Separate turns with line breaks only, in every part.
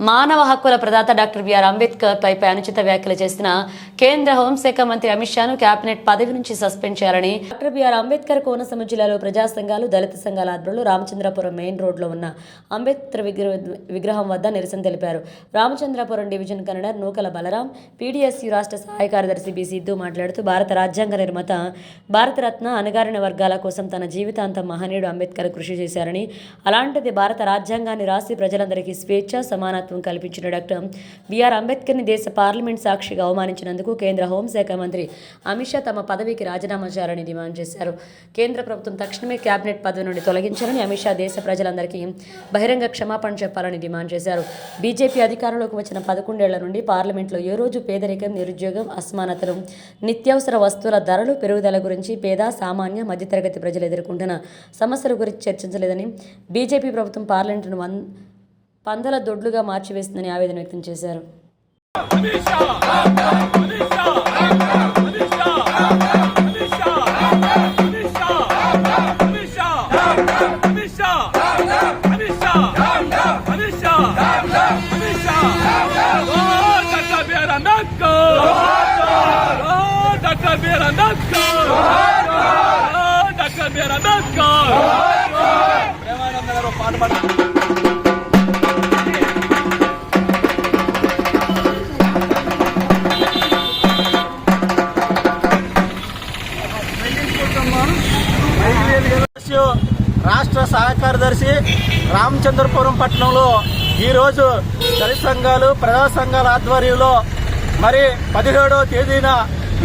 మానవ హక్కుల ప్రదాత డాక్టర్ బిఆర్ అంబేద్కర్ పై అనుచిత వ్యాఖ్యలు చేసిన కేంద్ర హోంశాఖ మంత్రి అమిత్ షాను కేబినెట్ పదవి నుంచి సస్పెండ్ చేయాలని డాక్టర్ బిఆర్ అంబేద్కర్ కోనసీమ జిల్లాలో ప్రజా సంఘాలు దళిత సంఘాల ఆధ్వర్యంలో రామచంద్రపురం మెయిన్ రోడ్లో ఉన్న అంబేద్కర్ విగ్రహ విగ్రహం వద్ద నిరసన తెలిపారు. Ramachandrapuram division convener Nookala Balaram PDSU రాష్ట్ర సహాయ కార్యదర్శి బి సిద్ధు మాట్లాడుతూ భారత రాజ్యాంగ నిర్మాత భారతరత్న అణగారిన వర్గాల కోసం తన జీవితాంతం మహనీయుడు అంబేద్కర్ కృషి చేశారని అలాంటిది భారత రాజ్యాంగాన్ని రాసి ప్రజలందరికీ స్వేచ్ఛ సమానత్వం కల్పించిన డాక్టర్ బిఆర్ అంబేద్కర్ని దేశ పార్లమెంట్ సాక్షిగా అవమానించినందుకు కేంద్ర హోంశాఖ మంత్రి అమిత్ షా తమ పదవికి రాజీనామా చేయాలని డిమాండ్ చేశారు. కేంద్ర ప్రభుత్వం తక్షణమే కేబినెట్ పదవి నుండి తొలగించాలని అమిత్ షా దేశ ప్రజలందరికీ బహిరంగ క్షమాపణ చెప్పాలని డిమాండ్ చేశారు. బీజేపీ అధికారంలోకి వచ్చిన పదకొండేళ్ళ నుండి పార్లమెంట్లో ఏ రోజు పేదరికం నిరుద్యోగం అసమానతలు నిత్యావసర వస్తువుల ధరలు పెరుగుదల గురించి పేద సామాన్య మధ్యతరగతి ప్రజలు ఎదుర్కొంటున్న సమస్యల గురించి చర్చించలేదని బీజేపీ ప్రభుత్వం పార్లమెంటును వన్ పందల దొడ్లుగా మార్చివేస్తుందని ఆవేదన వ్యక్తం చేశారు.
పాట పాడు రాష్ట్ర సహాయ కార్యదర్శి రామచంద్రపురం పట్టణంలో ఈరోజు దళిత సంఘాలు ప్రజా సంఘాల ఆధ్వర్యంలో మరి పదిహేడవ తేదీన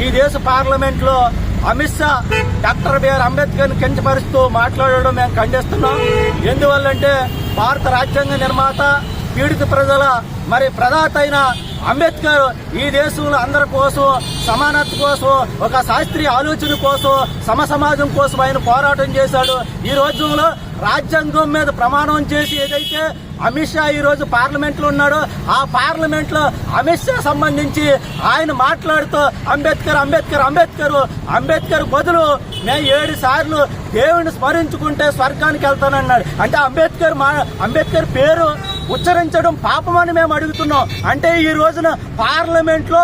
ఈ దేశ పార్లమెంట్లో Amit Shah doctor B R అంబేద్కర్ని కించపరుస్తూ మాట్లాడడం మేము ఖండిస్తున్నాం. ఎందువల్లంటే భారత రాజ్యాంగ నిర్మాత పీడిత ప్రజల మరి ప్రదాత అయిన అంబేద్కర్ ఈ దేశంలో అందరి కోసం సమానత కోసం ఒక శాస్త్రీయ ఆలోచన కోసం సమ సమాజం కోసం ఆయన పోరాటం చేశాడు. ఈ రోజుల్లో రాజ్యాంగం మీద ప్రమాణం చేసి ఏదైతే అమిత్ షా ఈ రోజు ఉన్నాడో ఆ పార్లమెంట్లో అమిత్ షా సంబంధించి ఆయన మాట్లాడుతూ అంబేద్కర్ అంబేద్కర్ అంబేద్కర్ అంబేద్కర్ బదులు నేను ఏడు సార్లు దేవుని స్మరించుకుంటే స్వర్గానికి వెళ్తానన్నాడు. అంటే అంబేద్కర్ మా అంబేద్కర్ పేరు ఉచ్చరించడం పాపమని మేము అడుగుతున్నాం. అంటే ఈ రోజున పార్లమెంట్లో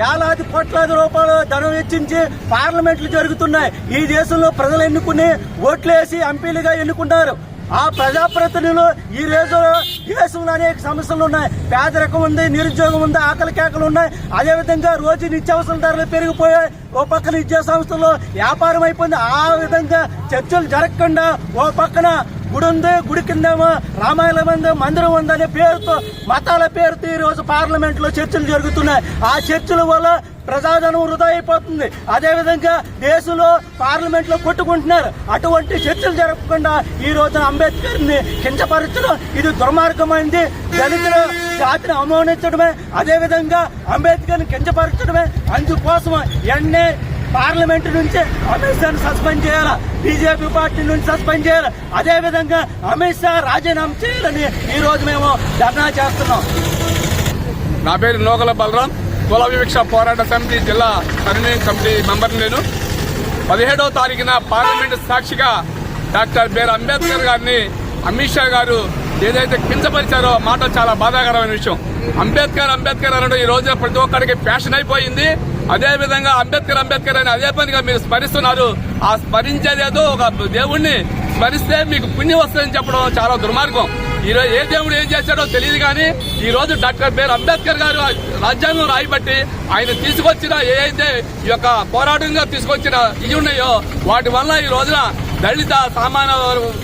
వేలాది కోట్లాది రూపాయలు ధనం వెచ్చించి పార్లమెంట్లు జరుగుతున్నాయి. ఈ దేశంలో ప్రజలు ఎన్నుకుని ఓట్లేసి ఎంపీలుగా ఎన్నుకుంటారు ఆ ప్రజాప్రతినిధులు ఈ రోజులో దేశంలో అనేక సమస్యలు ఉన్నాయి. పేదరికం ఉంది నిరుద్యోగం ఉంది ఆకలి కేకలు ఉన్నాయి. అదేవిధంగా రోజు నిత్యావసర ధరలు పెరిగిపోయాయి. ఓ పక్కన విద్యా సంస్థల్లో వ్యాపారం అయిపోయింది. ఆ విధంగా చర్చలు జరగకుండా ఓ పక్కన గుడి ఉంది గుడి కిందేమో రామాయణం ఉంది మందిరం ఉందనే పేరుతో మతాల పేరుతో ఈ రోజు పార్లమెంట్లో చర్చలు జరుగుతున్నాయి. ఆ చర్చల వల్ల ప్రజాధనం వృధా అయిపోతుంది. అదేవిధంగా దేశంలో పార్లమెంట్లో కొట్టుకుంటున్నారు. అటువంటి చర్చలు జరగకుండా ఈ రోజున అంబేద్కర్ని కించపరచడం ఇది దుర్మార్గమైంది. దళితుల జాతిని అవమానించడమే అదేవిధంగా అంబేద్కర్ని కించపరచడమే. అందుకోసం ఎన్నే పార్లమెంట్ నుంచి అమిత్ షాను సస్పెండ్ చేయాలా? బీజేపీ పార్టీ నుంచి సస్పెండ్ చేయాలి? అదే విధంగా అమిత్ షా రాజీనామా చేయాలని ఈ రోజు మేము ధర్నా చేస్తున్నాం.
నా పేరు నోగల బలరాం. కుల వివక్ష పోరాట సమితి జిల్లా కన్వీనింగ్ కమిటీ మెంబర్ నేను. పదిహేడవ తారీఖున పార్లమెంట్ సాక్షిగా డాక్టర్ బిఆర్ అంబేద్కర్ గారిని అమిత్ షా గారు ఏదైతే కించపరిచారో మాట చాలా బాధాకరమైన విషయం. అంబేద్కర్ అంబేద్కర్ అనడం ఈ రోజున ప్రతి ఒక్కరికి ఫ్యాషన్ అయిపోయింది. అదే విధంగా అంబేద్కర్ అంబేద్కర్ అని అదే పనిగా మీరు స్మరిస్తున్నారు. ఆ స్మరించేదేదో ఒక దేవుణ్ణి స్మరిస్తే మీకు పుణ్యం వస్తుందని చెప్పడం చాలా దుర్మార్గం. ఈ రోజు ఏ దేవుడు ఏం చేశాడో తెలియదు కానీ ఈ రోజు డాక్టర్ బిఆర్ అంబేద్కర్ గారు రాజ్యాంగం రాయబట్టి ఆయన తీసుకొచ్చిన ఏదైతే ఈ యొక్క పోరాటంగా తీసుకొచ్చిన ఇవి ఉన్నాయో వాటి వల్ల ఈ రోజున దళిత సామాన్య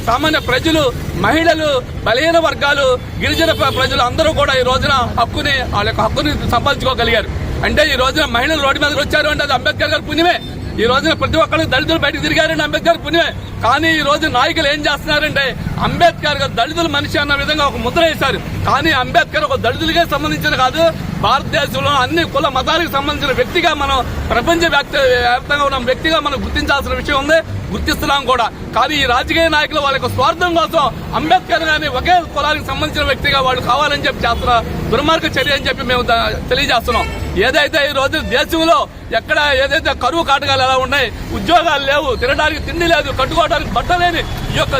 సామాన్య ప్రజలు మహిళలు బలహీన వర్గాలు గిరిజన ప్రజలు అందరూ కూడా ఈ రోజున హక్కుని వాళ్ళ యొక్క హక్కుని సంపాదించుకోగలిగారు. అంటే ఈ రోజున మహిళలు రోడ్డు మీదకి వచ్చారు అంటే అది అంబేద్కర్ గారి పుణ్యమే. ఈ రోజున ప్రతి ఒక్కరు దళితులు బయటకు తిరిగారంటే అంబేద్కర్ పుణ్యమే. కానీ ఈ రోజు నాయకులు ఏం చేస్తున్నారంటే అంబేద్కర్ గారు దళితుల మనిషి అన్న విధంగా ఒక ముద్ర వేశారు. కానీ అంబేద్కర్ ఒక దళితులకే సంబంధించిన కాదు భారతదేశంలో అన్ని కుల మతాలకు సంబంధించిన వ్యక్తిగా మనం ప్రపంచ వ్యాప్తంగా ఉన్న వ్యక్తిగా మనం గుర్తించాల్సిన విషయం ఉంది. గుర్తిస్తున్నాం కూడా. కానీ ఈ రాజకీయ నాయకులు వాళ్ళ యొక్క స్వార్థం కోసం అంబేద్కర్ గారిని ఒకే కులానికి సంబంధించిన వ్యక్తిగా వాళ్ళు కావాలని చెప్పి చేస్తున్న దుర్మార్గ చర్య అని చెప్పి మేము తెలియజేస్తున్నాం. ఏదైతే ఈ రోజు దేశంలో ఎక్కడ ఏదైతే కరువు కాటకాలు ఎలా ఉన్నాయి ఉద్యోగాలు లేవు తినడానికి తిండి లేదు కట్టుకోవడానికి బట్ట లేని ఈ యొక్క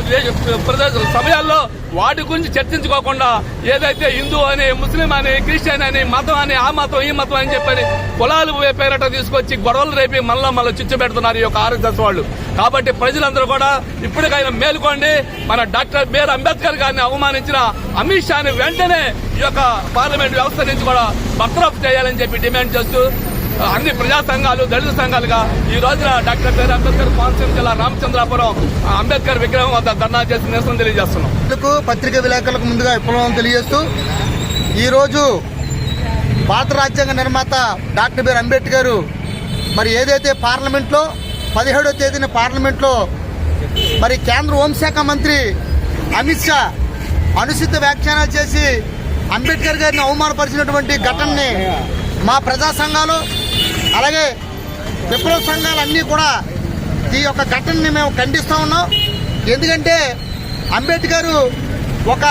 సమయాల్లో వాటి గురించి చర్చించుకోకుండా ఏదైతే హిందూ అని ముస్లిం అని క్రిస్టియన్ అని మతం అని ఆ మతం ఈ మతం అని చెప్పని కులాలు పేరట తీసుకొచ్చి గొడవలు రేపి మళ్ళా మళ్ళీ చిచ్చు పెడుతున్నారు ఈ యొక్క ఆర్ఎస్ఎస్ వాళ్ళు. కాబట్టి ప్రజలందరూ కూడా ఇప్పటికైనా మేలుకోండి. మన డాక్టర్ బిఆర్ అంబేద్కర్ గారిని అవమానించిన అమిత్ షాని వెంటనే ఈ యొక్క పార్లమెంట్ వ్యవస్థ నుంచి కూడా బర్తరఫ్ చేయాలని చెప్పి డిమాండ్ చేస్తూ అన్ని ప్రజా సంఘాలు దళిత సంఘాలుగా ఈ రోజున డాక్టర్ బిఆర్ అంబేద్కర్ కోనసీమ జిల్లా రామచంద్రాపురం అంబేద్కర్ విగ్రహం వద్ద ధర్నా చేసి నిరసన తెలియజేస్తున్నాం.
లకు పత్రికా విలేకరులకు ముందుగా విప్లవం తెలియజేస్తూ ఈరోజు భారత రాజ్యాంగ నిర్మాత డాక్టర్ బిఆర్ అంబేద్కర్ మరి ఏదైతే పార్లమెంట్లో పదిహేడో తేదీన పార్లమెంట్లో మరి కేంద్ర హోంశాఖ మంత్రి అమిత్ షా అనుచిత వ్యాఖ్యానాలు చేసి అంబేద్కర్ గారిని అవమానపరిచినటువంటి ఘటనని మా ప్రజా సంఘాలు అలాగే విప్లవ సంఘాలు అన్నీ కూడా ఈ యొక్క ఘటనని మేము ఖండిస్తూ ఉన్నాం. ఎందుకంటే అంబేద్కర్ ఒక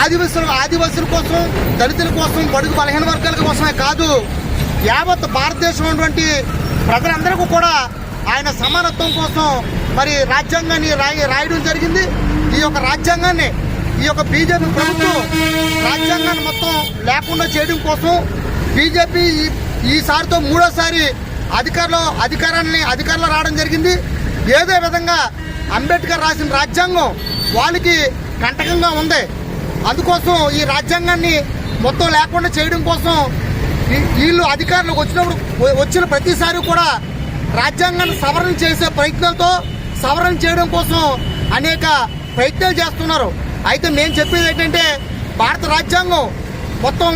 ఆదివాసుల ఆదివాసుల కోసం దళితుల కోసం బడుగు బలహీన వర్గాల కోసమే కాదు యావత్ భారతదేశం ఉన్నటువంటి ప్రజలందరికీ కూడా ఆయన సమానత్వం కోసం మరి రాజ్యాంగాన్ని రాయి రాయడం జరిగింది. ఈ యొక్క రాజ్యాంగాన్ని ఈ యొక్క బీజేపీ ప్రభుత్వం రాజ్యాంగాన్ని మొత్తం లేకుండా చేయడం కోసం బీజేపీ ఈసారితో మూడోసారి అధికారంలో అధికారాన్ని అధికారంలో రావడం జరిగింది. ఏదో విధంగా అంబేద్కర్ రాసిన రాజ్యాంగం వాళ్ళకి కంటకంగా ఉంది. అందుకోసం ఈ రాజ్యాంగాన్ని మొత్తం లేకుండా చేయడం కోసం వీళ్ళు అధికారులకు వచ్చినప్పుడు వచ్చిన ప్రతిసారి కూడా రాజ్యాంగాన్ని సవరణ చేసే ప్రయత్నాలతో సవరణ చేయడం కోసం అనేక ప్రయత్నాలు చేస్తున్నారు. అయితే మేము చెప్పేది ఏంటంటే భారత రాజ్యాంగం మొత్తం